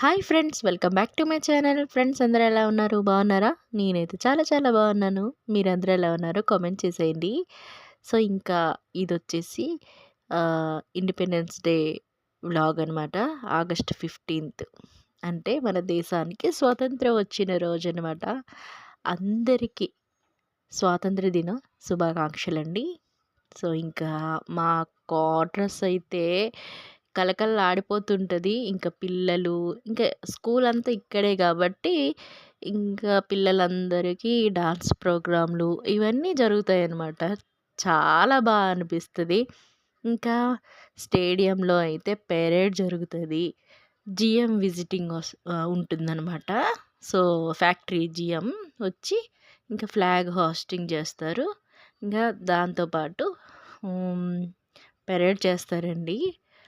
Hi friends welcome back to my channel friends అందరూ ఎలా ఉన్నారు? బాగున్నారా? నేనైతే చాలా చాలా బాగున్నాను. మీరందరూ ఎలా ఉన్నారో? కామెంట్ చేసేయండి. సో ఇంకా ఇది వచ్చేసి ఇండిపెండెన్స్ డే వ్లాగ్ అనమాట ఆగస్ట్ ఫిఫ్టీన్త్ అంటే మన దేశానికి స్వాతంత్రం వచ్చిన రోజు అనమాట అందరికీ స్వాతంత్ర దిన శుభాకాంక్షలండి. సో ఇంకా మా క్వార్టర్స్ అయితే కలకలలాడిపోతుంటుంది ఇంకా పిల్లలు ఇంకా స్కూల్ అంతా ఇక్కడే కాబట్టి ఇంకా పిల్లలందరికీ డాన్స్ ప్రోగ్రాంలు ఇవన్నీ జరుగుతాయి అన్నమాట చాలా బాగా అనిపిస్తుంది. ఇంకా స్టేడియంలో అయితే పెరేడ్ జరుగుతుంది. GM visiting was so, factory GM వచ్చి ఇంకా ఫ్లాగ్ హాస్టింగ్ చేస్తారు. ఇంకా దాంతో పాటు పెరేడ్ చేస్తారండి.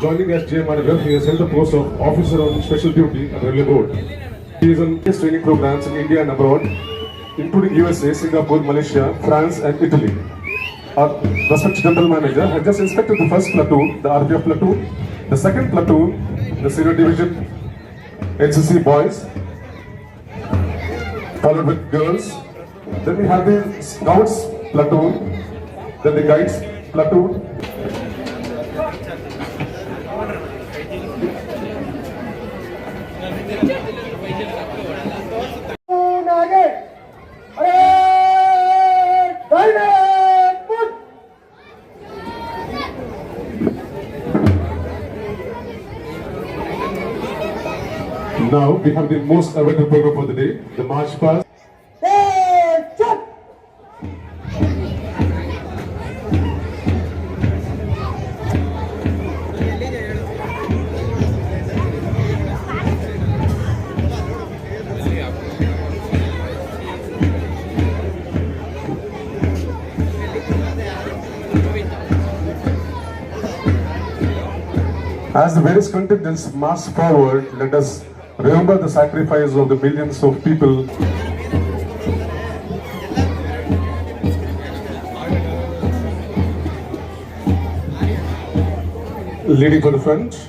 joining as GM Manager, he has held the post of Officer on Special Duty at Railway Board. He is on training programs in India and abroad, including USA, Singapore, Malaysia, France, and Italy. Our respected General Manager has just inspected the first platoon, the RPF platoon, the second platoon, the senior division NCC boys, followed with girls. Then we have the scouts platoon, then the guides platoon. Now we have the most awaited program for the day, the March Past. As the various contestants march forward, let us remember the sacrifice of the millions of people leading for the front,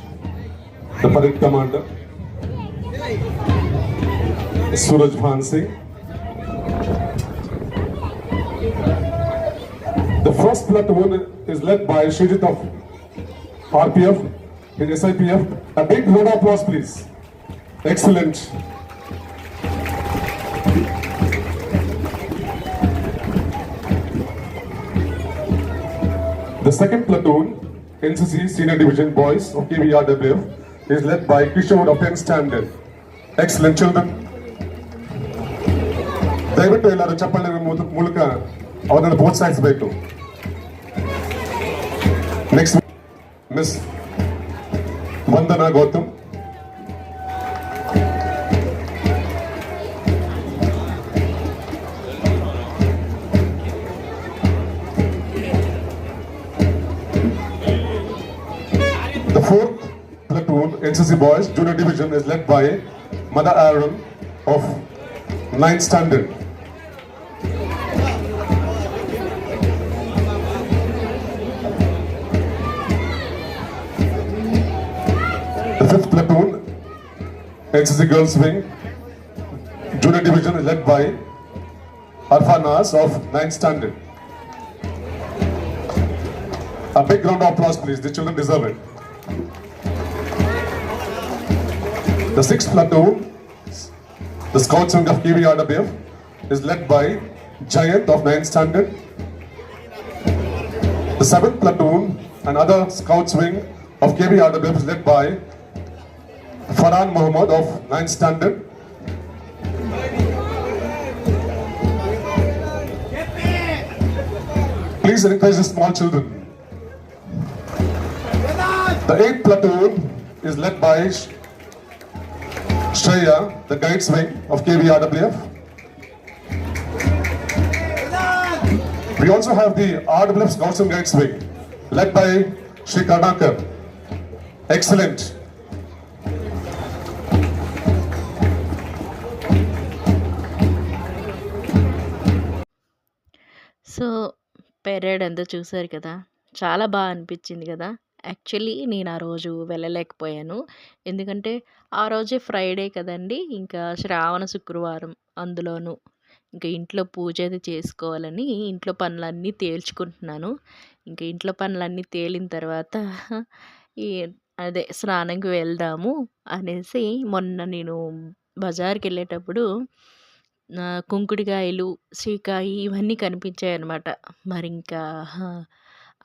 the parade commander, Suraj Bhan Singh. The first platoon is led by Shrijit of RPF, his SIPF. A big round of applause, please. Excellent. The second platoon, NCC Senior Division Boys of KVRWF, is led by Kishore of 10th Standard. Excellent children. ದಯವಿಟ್ಟು ಎಲ್ಲರೂ ಚಪ್ಪಲಿ ಮೂಲಕ ಅವರನ್ನು ಪ್ರೋತ್ಸಾಹಿಸಬೇಕು next miss Vandana Gautam NCC Boys Junior Division, is led by Mother Aaron of 9th Standard. The fifth platoon, NCC Girls Wing, Junior Division is led by Arfa Nas of 9th Standard. A big round of applause, please. The children deserve it. The sixth platoon, the Scouts Wing of KVRWF, is led by Giant of 9th Standard. The seventh platoon, another Scouts Wing of KVRWF, is led by Farhan Mohammed of 9th Standard. Please encourage the small children. The eighth platoon is led by Shreya, the guides wing of KVRWF. We also have the RWF Scouts and Guides wing, led by Sri Karnakar. Excellent. So parade అంతా చూసారు కదా! చాలా బాగా అనిపించింది కదా! Actually నేను ఆ రోజు వెళ్ళలేకపోయాను. ఎందుకంటే ఆ రోజే ఫ్రైడే కదండీ! ఇంకా శ్రావణ శుక్రవారం అందులోను. ఇంకా ఇంట్లో పూజ అది చేసుకోవాలని ఇంట్లో పనులన్నీ తేల్చుకుంటున్నాను. ఇంకా ఇంట్లో పనులన్నీ తేలిన తర్వాత ఈ అదే స్నానంకి వెళ్దాము అనేసి మొన్న నేను బజార్కి వెళ్ళేటప్పుడు కుంకుడుకాయలు, సీకాయి ఇవన్నీ కనిపించాయి అనమాట మరి ఇంకా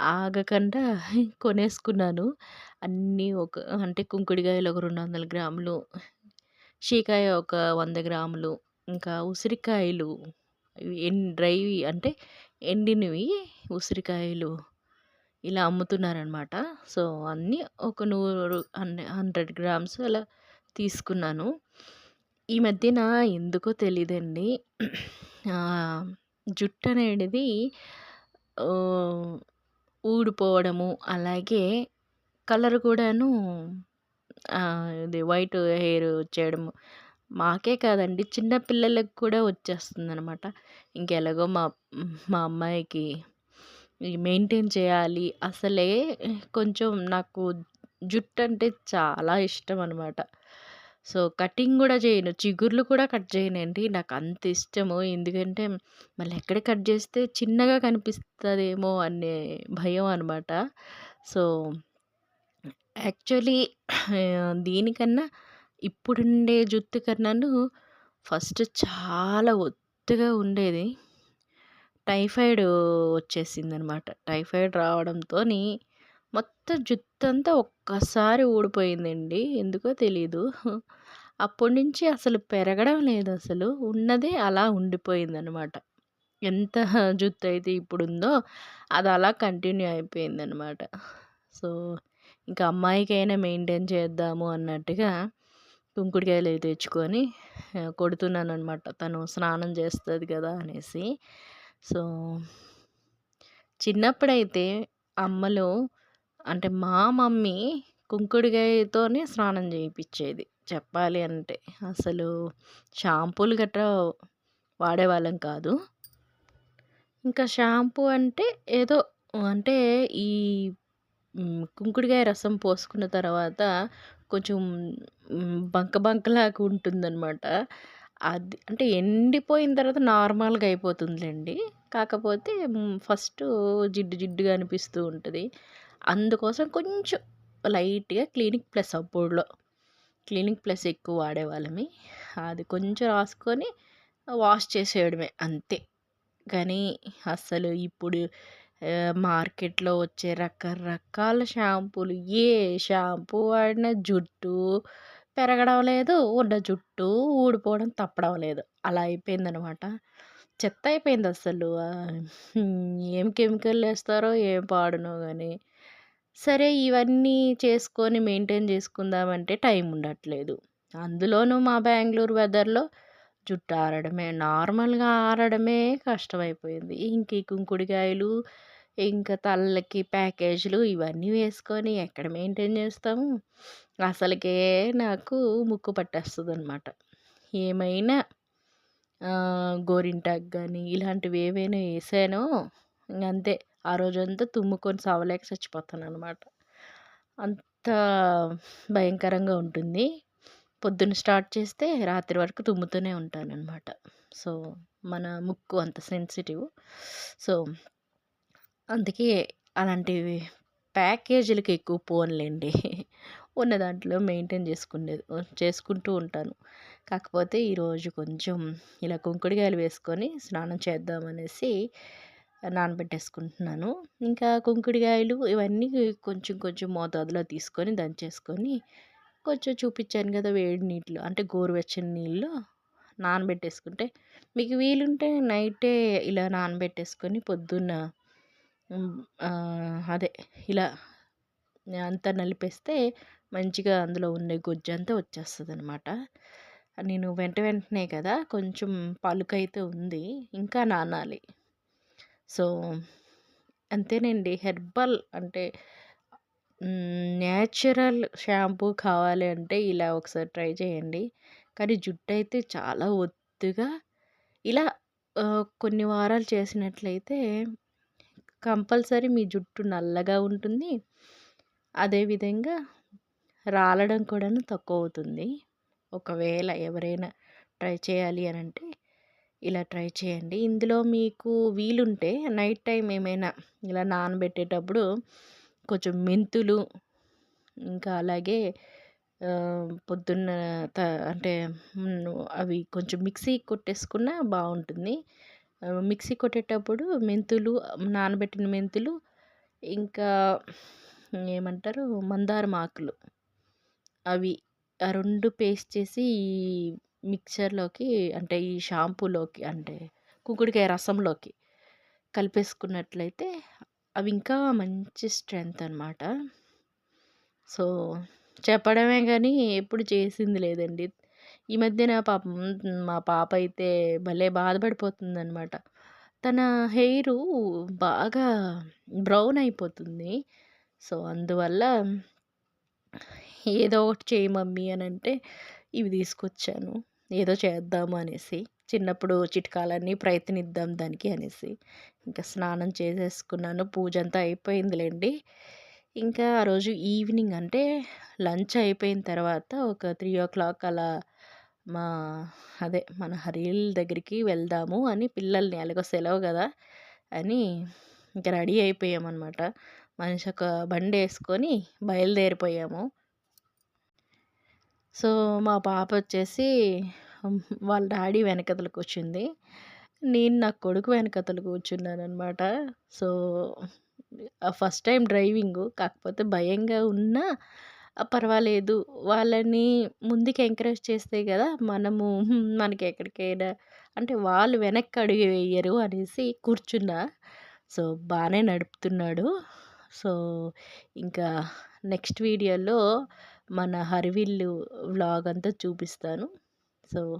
ఆగకుండా కొనేసుకున్నాను. అన్నీ ఒక అంటే కుంకుడుకాయలు ఒక 200 గ్రాములు, షీకాయ ఒక వంద గ్రాములు, ఇంకా ఉసిరికాయలు ఎండ్ ఎన్ డ్రైవి అంటే ఎండినవి ఉసిరికాయలు ఇలా అమ్ముతున్నారనమాట. సో, అన్నీ ఒక నూరు హన్ 100 గ్రామ్స్ అలా తీసుకున్నాను. ఈ మధ్యన ఎందుకో తెలియదండి జుట్టు అనేది ఊడిపోవడము, అలాగే కలర్ కూడాను ఇది వైట్ హెయిర్ వచ్చేయడము. మాకే కాదండి చిన్న పిల్లలకు కూడా వచ్చేస్తుందనమాట. ఇంకెలాగో మా మా అమ్మాయికి మెయింటైన్ చేయాలి. అసలే కొంచెం నాకు జుట్టు అంటే చాలా ఇష్టం అనమాట. సో, కటింగ్ కూడా చేయను. చిగుర్లు కూడా కట్ చేయనండి. అంత ఇష్టము. ఎందుకంటే మళ్ళీ ఎక్కడ కట్ చేస్తే చిన్నగా కనిపిస్తుందేమో అనే భయం అనమాట. సో, యాక్చువల్లీ దీనికన్నా ఇప్పుడుండే జుట్టు కన్నాను ఫస్ట్ చాలా ఒత్తుగా ఉండేది. టైఫాయిడ్ వచ్చేసింది అనమాట టైఫాయిడ్ రావడంతోని మొత్తం జుత్తంతా ఒక్కసారి ఊడిపోయిందండి. ఎందుకో తెలీదు. అప్పటినుంచి అసలు పెరగడం లేదు అసలు ఉన్నదే అలా ఉండిపోయిందనమాట. ఎంత జుత్తయితే ఇప్పుడుందో అది అలా కంటిన్యూ అయిపోయిందనమాట. సో, ఇంకా అమ్మాయికైనా మెయింటైన్ చేద్దాము అన్నట్టుగా కుంకుడుకాయలవి తెచ్చుకొని కొడుతున్నాను అనమాట తను స్నానం చేస్తుంది కదా అనేసి. సో, చిన్నప్పుడైతే అమ్మలు అంటే మా మమ్మీ కుంకుడుకాయతోనే స్నానం చేయించేది చెప్పాలి అంటే. అసలు షాంపూలు గట్రా వాడేవాళ్ళం కాదు. ఇంకా షాంపూ అంటే ఏదో అంటే ఈ కుంకుడుకాయ రసం పోసుకున్న తర్వాత కొంచెం బంక బంకలాగా ఉంటుందన్నమాట అది అంటే ఎండిపోయిన తర్వాత నార్మల్‌గా అయిపోతుందిలేండి కాకపోతే ఫస్ట్ జిడ్డు జిడ్డుగా అనిపిస్తూ ఉంటుంది అందుకోసం కొంచెం లైట్‌గా క్లినిక్ ప్లస్ అప్పుడులో క్లినిక్ ప్లస్ ఎక్కువ వాడేవాళ్ళమి. అది కొంచెం రాసుకొని వాష్ చేసేయడమే అంతే. కానీ అస్సలు ఇప్పుడు మార్కెట్‌లో వచ్చే రకరకాల షాంపూలు ఏ షాంపూ వాడినా జుట్టు పెరగడం లేదు. ఉన్న జుట్టు ఊడిపోవడం తప్పడం లేదు. అలా అయిపోయిందనమాట. చెత్త అయిపోయింది అసలు ఏం కెమికల్ వేస్తారో ఏం పాడునో కానీ సరే ఇవన్నీ చేసుకొని మెయింటైన్ చేసుకుందామంటే టైం ఉండట్లేదు. అందులోనూ మా బెంగళూరు వెదర్‌లో జుట్టు ఆరడమే నార్మల్‌గా ఆరడమే కష్టమైపోయింది. ఇంక ఈ కుంకుడుకాయలు, ఇంకా తలకి ప్యాకేజీలు ఇవన్నీ వేసుకొని ఎక్కడ మెయింటైన్ చేస్తాము. అసలుకే నాకు ముక్కు పట్టేస్తుంది అనమాట ఏమైనా గోరింటాకు కానీ ఇలాంటివి ఏవైనా వేసానో అంతే ఆ రోజంతా తుమ్ముకొని సవలేక చచ్చిపోతాననమాట. అంత భయంకరంగా ఉంటుంది. పొద్దున్న స్టార్ట్ చేస్తే రాత్రి వరకు తుమ్ముతూనే ఉంటానన్నమాట సో, మన ముక్కు అంత సెన్సిటివ్. సో, అందుకే అలాంటివి ప్యాకేజీలకి ఎక్కువ పోన్లేండి ఉన్న దాంట్లో మెయింటైన్ చేసుకునేది చేసుకుంటూ ఉంటాను. కాకపోతే ఈరోజు కొంచెం ఇలా కుంకుడుకాయలు వేసుకొని స్నానం చేద్దామనేసి నానబెట్టేసుకుంటున్నాను. ఇంకా కుంకుడుకాయలు ఇవన్నీ కొంచెం కొంచెం మోతాదులో తీసుకొని దంచేసుకొని కొంచెం చూపించాను కదా! వేడి నీటిలో అంటే గోరువెచ్చని నీళ్ళలో నానబెట్టేసుకుంటే మీకు వీలుంటే నైటే ఇలా నానబెట్టేసుకొని పొద్దున్న అదే ఇలా అంతా నలిపేస్తే మంచిగా అందులో ఉండే గుజ్జంతా వచ్చేస్తుంది అనమాట నేను వెంట వెంటనే కదా కొంచెం పలుకైతే ఉంది ఇంకా నానాలి సో అంతేనండి. హెర్బల్ అంటే న్యాచురల్ షాంపూ కావాలి అంటే ఇలా ఒకసారి ట్రై చేయండి. కానీ జుట్టు అయితే చాలా ఒత్తుగా ఇలా కొన్ని వారాలు చేసినట్లయితే కంపల్సరీ మీ జుట్టు నల్లగా ఉంటుంది. అదేవిధంగా రాలడం కూడాను తక్కువ అవుతుంది ఒకవేళ ఎవరైనా ట్రై చేయాలి అని అంటే ఇలా ట్రై చేయండి. ఇందులో మీకు వీలుంటే నైట్ టైం ఏమైనా ఇలా నానబెట్టేటప్పుడు కొంచెం మెంతులు ఇంకా అలాగే పొద్దున్న త అంటే అవి కొంచెం మిక్సీ కొట్టేసుకున్న బాగుంటుంది. మిక్సీ కొట్టేటప్పుడు మెంతులు నానబెట్టిన మెంతులు ఇంకా ఏమంటారు మందారం ఆకులు. అవి ఆ రెండు పేస్ట్ చేసి మిక్చర్లోకి అంటే ఈ షాంపూలోకి అంటే కుంకుడికాయ రసంలోకి కలిపేసుకున్నట్లయితే అవి ఇంకా మంచి స్ట్రెంగ్త్ అనమాట సో చెప్పడమే కానీ ఎప్పుడు చేసింది లేదండి. ఈ మధ్యన పాపం మా పాప అయితే భలే బాధపడిపోతుందన్నమాట. తన హెయిర్ బాగా బ్రౌన్ అయిపోతుంది. సో అందువల్ల ఏదో ఒకటి చేయి మమ్మీ అని అంటే ఇవి తీసుకొచ్చాను. ఏదో చేద్దాము అనేసి చిన్నప్పుడు చిట్కాలన్నీ ప్రయత్నిద్దాం దానికి అనేసి ఇంకా స్నానం చేసేసుకున్నాను. పూజ అంతా అయిపోయిందిలేండి. ఇంకా ఆ రోజు ఈవినింగ్ అంటే లంచ్ అయిపోయిన తర్వాత ఒక త్రీ ఓ క్లాక్ అలా మా అదే మన హరీల్ దగ్గరికి వెళ్దాము అని పిల్లల్ని అలాగో సెలవు కదా అని ఇంకా రెడీ అయిపోయామన్నమాట. మనిషి ఒక బండి వేసుకొని బయలుదేరిపోయాము. సో మా పాప వచ్చేసి వాళ్ళ డాడీ వెనకతలు కూర్చుంది. నేను నా కొడుకు వెనకతలు కూర్చున్నాను అనమాట సో ఫస్ట్ టైం డ్రైవింగ్. కాకపోతే భయంగా ఉన్నా పర్వాలేదు. వాళ్ళని ముందుకు ఎంకరేజ్ చేస్తే కదా మనము మనకి ఎక్కడికైనా అంటే వాళ్ళు వెనక్కి అడుగు వేయరు అనేసి కూర్చున్నా. సో బాగానే నడుపుతున్నాడు. సో ఇంకా నెక్స్ట్ వీడియోలో మన హరివిల్లు వ్లాగ్ అంతా చూపిస్తాను. సో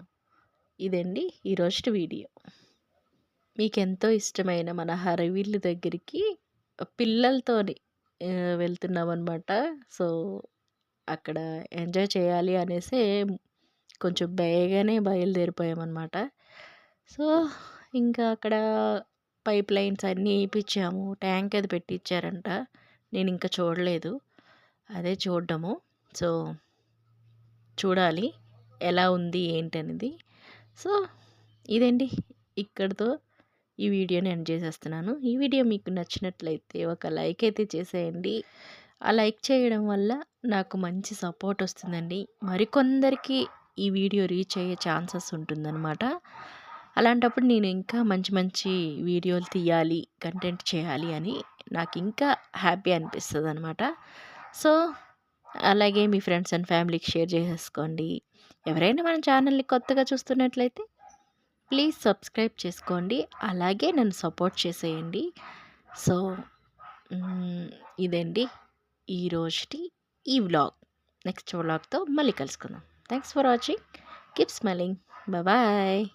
ఇదండి ఈరోజు వీడియో. మీకు ఎంతో ఇష్టమైన మన హరివిల్లు దగ్గరికి పిల్లలతోని వెళ్తున్నాం అనమాట సో అక్కడ ఎంజాయ్ చేయాలి అనేసి కొంచెం బేగానే బయలుదేరిపోయామన్నమాట. సో ఇంకా అక్కడ పైప్ లైన్స్ అన్నీ వేయించాము ట్యాంక్ అది పెట్టించారంట నేను ఇంకా చూడలేదు. అదే చూడడము. సో చూడాలి ఎలా ఉంది ఏంటనేది. సో ఇదండి ఇక్కడితో ఈ వీడియోని ఎండ్ చేసేస్తున్నాను. ఈ వీడియో మీకు నచ్చినట్లయితే ఒక లైక్ అయితే చేసేయండి. ఆ లైక్ చేయడం వల్ల నాకు మంచి సపోర్ట్ వస్తుందండి. మరికొందరికి ఈ వీడియో రీచ్ అయ్యే ఛాన్సెస్ ఉంటుందన్నమాట. అలాంటప్పుడు నేను ఇంకా మంచి మంచి వీడియోలు తీయాలి కంటెంట్ చేయాలి అని నాకు ఇంకా హ్యాపీ అనిపిస్తుంది అనమాట సో అలాగే మీ ఫ్రెండ్స్ అండ్ ఫ్యామిలీకి షేర్ చేసేసుకోండి. ఎవరైనా మన ఛానల్ని కొత్తగా చూస్తున్నట్లయితే ప్లీజ్ సబ్స్క్రైబ్ చేసుకోండి. అలాగే నన్ను సపోర్ట్ చేసేయండి. సో ఇదండి ఈ రోజుటి ఈ వ్లాగ్. నెక్స్ట్ వ్లాగ్తో మళ్ళీ కలుసుకుందాం. Thanks for watching. Keep smiling. Bye.